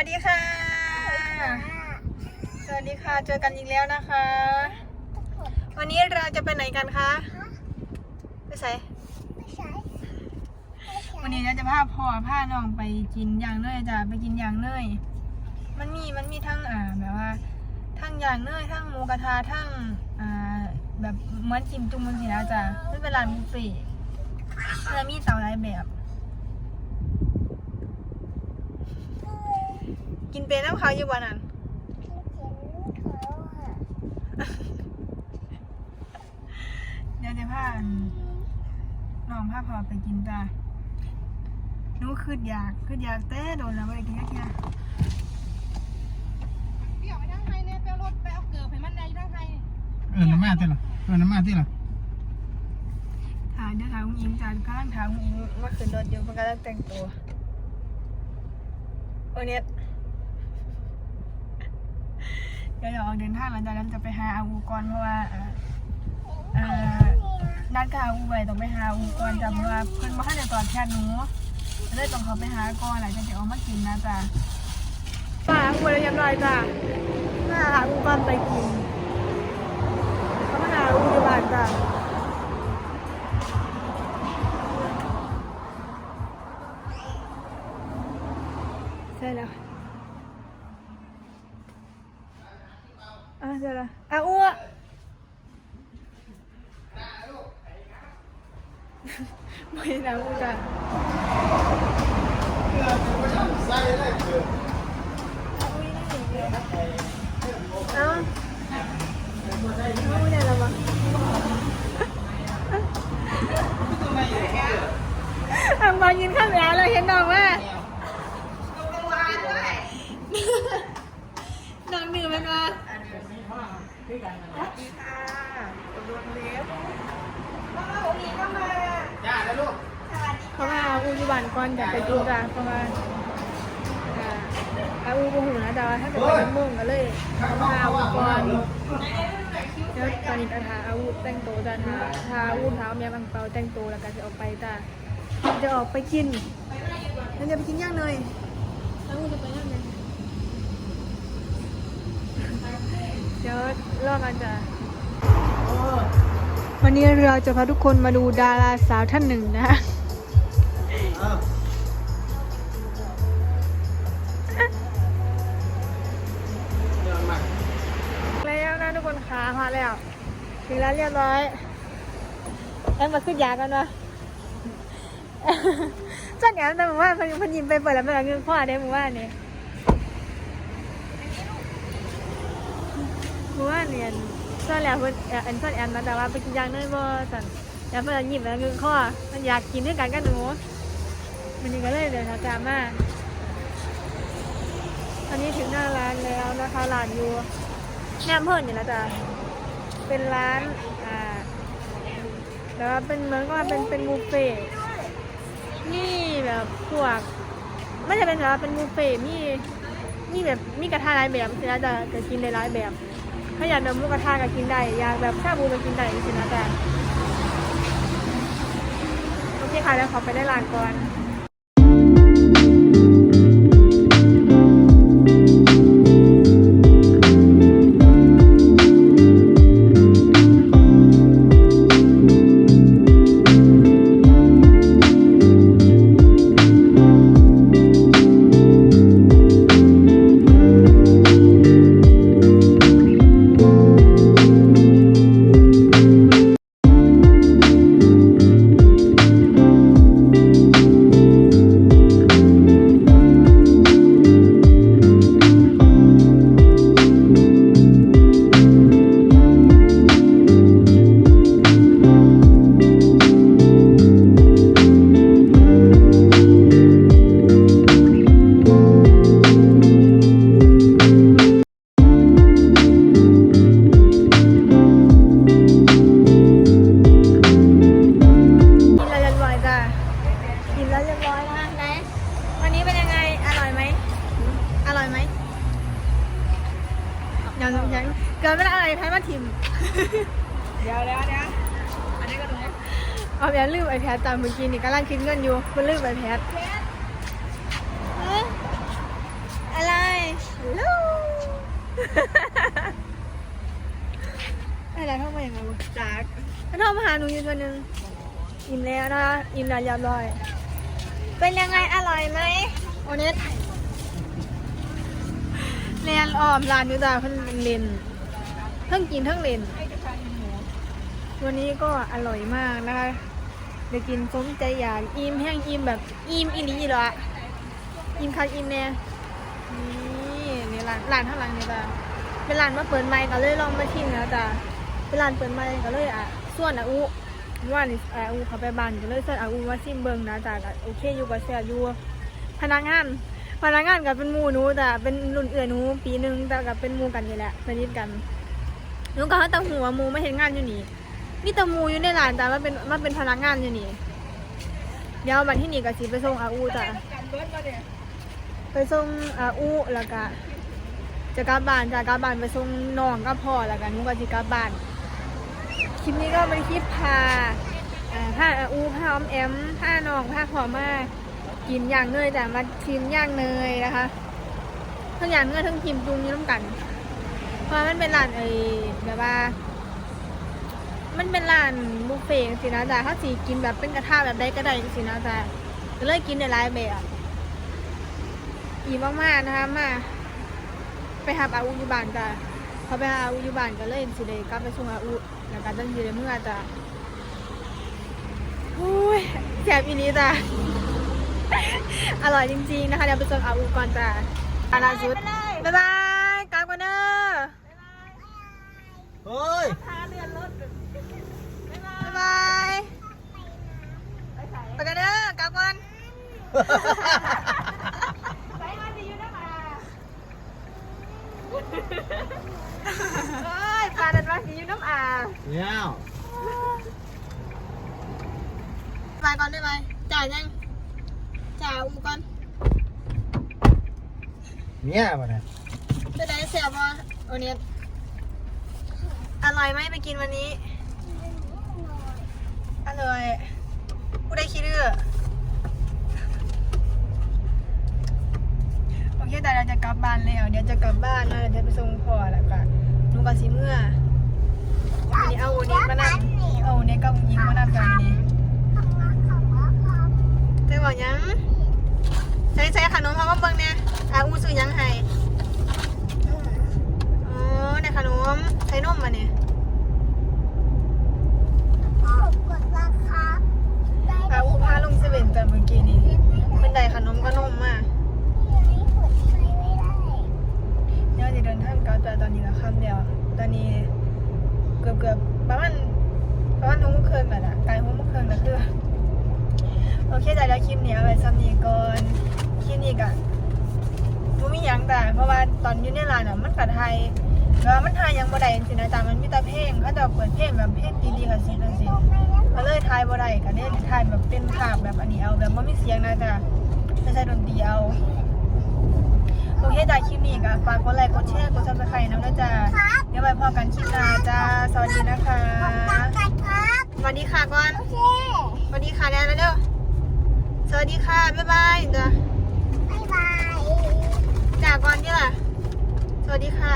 วัสดีค่ะ สวัสดีค่ะ เจอกันอีกแล้วนะคะ วันนี้เราจะไปไหนกันคะ ไปใส่วันนี้เราจะพาพ่อพาน้องไปกินอย่างเนยจ้ะไปกินอย่างเนยมันมีมันมีทั้งอ่าแบบว่าทั้งอย่างเนยทั้งหมูกระทะทั้งอ่าแบบเหมือนจิ้มจุ่มมันสินะจ้ะมันเป็นร้านบุฟเฟ่ต์แล้วมีเตาหลายแบบ กินเป็นน้ำขาวอยู่บ่นั่นเดี๋ยวจะพาน้องพาพอไปกินจ้าหนูคืดอยากคืดอยากแต่โดนแล้วไม่ได้กินแค่เปี่ยวไปทางไทยเนี่ยเปี่ยวรถไปเอาเกือบให้มันได้ทางไทยเออน้ำมาที่ละเออน้ำมาที่ละถ่ายเดี๋ยวถ่ายอุ้งอิงจ้ากำลังถ่ายอุ้งอิงมาขึ้นรถอยู่เพื่อกำลังแต่งตัวโอเน็ต เดี๋ยวเราออกเดินทางแล้วจ้าเราจะไปหาอาอูก่อนเพราะว่าเอ่อนัดกับอาอูไว้ต้องไปหาอาอูก่อนจ้ะเพราะว่าเพิ่นมาให้เดี๋ยวตอนแค่หนูเลยต้องเขาไปหาก่อนหลังจากที่ออกมากินนะจ้ะป้าอูเลยยังไงจ้ะหาอาอูก่อนไปกินเขามาหาอาอูอยู่บ้านจ้ะใช่แล้ว อะใช่แล้วอะอ้วไม่นะอ้วจ้ะเอ้าไม่ได้แล้วมั้งทำบอลยินข้ามแล้วเลยเห็นน้องว่า น้องหนึ่งมันมา สวัสดีค่ะรวมเขามา จ้าแล้วลูกเอาอูอยู่บ้านก่อนจะไปกินจ้าเพราะว่าอ่าอาอูบูหูนะจ้าวถ้าเกิดไปน้ำมุ่งก็เลยเขามาอาอูก่อนแล้วตอนนี้ก็ทาอาอูแต่งตัวจ้าทาทาอูเท้าเมียบังเปาแต่งตัวแล้วก็จะออกไปจ้าจะออกไปกินแล้วจะไปกินย่างเนยแล้วอูจะไปย่างเนย เดี๋ยวรอกันจะวันนี้เราจะพาทุกคนมาดูดาราสาวท่านหนึ่งนะแล้วนะทุกคนขาพาแล้วถึงแล้วเรียบร้อยแล้วมาขึ้นยากันวะจ้าแหนมแต่หมู่ว่าพันเพันยิมไปเปิดแล้วมันเอาเงินพ่อได้หมู่ว่านี่ย นซ่อนแล้วเพิ่นเอ่ออันซ่อนแอนมาแต่ว่าไปกินยางเนยบ่สั่นแล้วเพิ่นหยิบแล้วเงินข้อมันอยากกินด้วยกันกับหนูมันนี่ก็เลยเดินทางตามมาตอนนี้ถึงหน้าร้านแล้วนะคะร้านอยู่แนมเพิ่นนี่แหละจ้ะเป็นร้านอ่าแต่ว่าเป็นเหมือนกับว่าเป็นเป็นบุฟเฟ่นี่แบบพวกไม่ใช่เป็นแบบว่าเป็นบุฟเฟ่มีมีแบบมีกระทะหลายแบบสินะจะจะกินได้หลายแบบ ถ้าอยากนำลูกกระทะก็กินได้ อยากแบบชาบูก็กินได้สินะแต่โอเคค่ะแล้วขอไปได้ลานก่อน กินไม่ได้อะไรไทยมาทิมเดี๋ยวเดี๋ยวเดี๋ยวอันนี้ก็ดูเอาแพทลืมไอแพทตามเมื่อกี้นี่กำลังคิดเงินอยู่มันลืมไอแพทเอ๊ะอะไรอะไรเข้ามาอย่างไรวะจากถ้าโทรมาหาหนูอยู่ตัวหนึ่งอิ่มแล้วนะคะอิ่มแล้วเรียบร้อย เป็นยังไงอร่อยไหมโอเนสเรียนออมร้านอยู่จ้าเพิ่นเป็นเลน เพิ่งกินเพิ่งเล่น วันนี้ก็อร่อยมากนะคะเดี๋ยวกินสมใจอยากอิ่มแห้งอิ่มแบบอิ่มอีหลีเหรอะอิ่มคักอิ่มแน่นี่นี่ร้านร้านข้างหลังนี่จ้าเป็นร้านมาเปิดใหม่ก็เลยลองมาชิมนะจ้าเป็นร้านเปิดใหม่ก็เลยอะส่วนอาอุว่านี่อาอุเขาไปบ้านก็เลยส่วนอาอุมาชิมเบิ่งนะจ้าโอเคอยู่กับแซ่บอยู่พนักงานพนักงานกับเป็นมูหนูแต่เป็นรุ่นเอื่อยหนูปีหนึ่งแต่กับเป็นมูกันนี่แหละสนิทกัน หนูก็เขาแต่หัวหมูไม่เห็นงานอยู่นี่มีแต่หมูอยู่ในร้านแต่ว่าเป็นมาเป็นพนักงานอยู่นี่ เดี๋ยววันที่นี่ก็สิไปส่งอาอูจ้ะไปส่งอาอูแล้วก็จะกลับบ้านจะกลับบ้านไปส่งน้องกับพ่อแล้วกันหนูก็สิกลับบ้านคลิปนี้ก็เป็นคลิปพาอ่าอาอูพาออมแอมพาน้องพาพ่อมากินย่างเนยจ้ะมาชิมย่างเนยนะคะทั้งย่างเนยทั้งชิมจุงนี้ร่วมกัน เพราะมันเป็นร้านเอ้ยแบบว่า มันเป็นร้านบุฟเฟ่สินะจ๊ะเขาสีกินแบบเป็นกระทะแบบใดก็ได้สินะจ๊ะก็เลยกินในหลายแบบอีมากๆนะคะมาไปหาอาอุยู่บ้านจ้ะพอไปหาอาอุยู่บ้านก็เลยสิเลยกลับไปส่งอาอุแล้วก็ตั้งยู่ในเมื่อจ้ะอุ้ยแซ่บอีนี้จ้ะอร่อยจริงๆนะคะเดี๋ยวไปส่งอาอุก่อนจ้ะอาลาสุดบ๊ายบายกลับกันเด้อ เฮ้ย พาเรือนรถ บ๊ายบายไปกันเด้อกลับก่อน ไปมาสิอยู่นะมา เอ้ยปลาดันมาสีอยู่น้ำอ่าง เนี่ย ไปก่อนได้ไหมจ่ายยังจ่ายอูก่อน เนี่ยมาเนี่ยจะได้เสียบวะโอเนี้อร่อยไหมไปกินวันนี้อร่อยผู้ได้คิดเรื่องโอเคแต่เราจะกลับบ้านแล้วเดี๋ยวจะกลับบ้านแล้วเดี๋ยวจะไปส่งพ่อแล้วกันนุกาซิเมื่อวันนี้เอาโอเนี้ยมานั่งเอาโอเนี้ยกับยิงมานั่งกันวันนี้เจ๊บอกยัง ใช้ใช้ขนมเขามาเบิ่งเนี่ยอาอูซื้อยังให้อ๋อในขนมใช้นมมาเนี่ยอาอูพาลงเซเว่นกันเมื่อกี้นี้เป็นไดขนมก็นมมากเดี๋ยวจะเดินทางกลับแต่ตอนนี้ละค่ำเดียวตอนนี้เกือบเกือบๆประมาณประมาณหกโมงครึ่งแล้วนะไกลหกโมงครึ่งแล้วคือโอเคแต่แล้วคลิปนี้เอาไว้ซ้ำนี้ก่อน คลิปนี้กันมันมีหยังแต่เพราะว่าตอนอยู่ในร้านอะมันกัดไทยแล้วามันไทยยังบ่ได้จริงๆนะแต่มันมีแต่เพลงเขาจะเปิดเพลงแบบเพลงดีๆค่ะสินั่นสิก็เลยทายบ่ได้ก็เลยทายแบบเป็นภาพแบบอันนี้เอาแบบไม่มีเสียงนะจ๊ะไม่ใช่ดนตรีเอาโอเคจ้าคลิปนี้ก็ฝากกดไลค์กดแชร์กดซับสไครต์น้ำนะจ๊ะเดี๋ยวไปพอกันคลิปหน้าจ้าสวัสดีนะคะสวัสดีค่ะก่อนสวัสดีค่ะแน่แล้วเด้อสวัสดีค่ะบ๊ายบายจ้ะ จาก่อนที่ล่ะสวัสดีค่ะ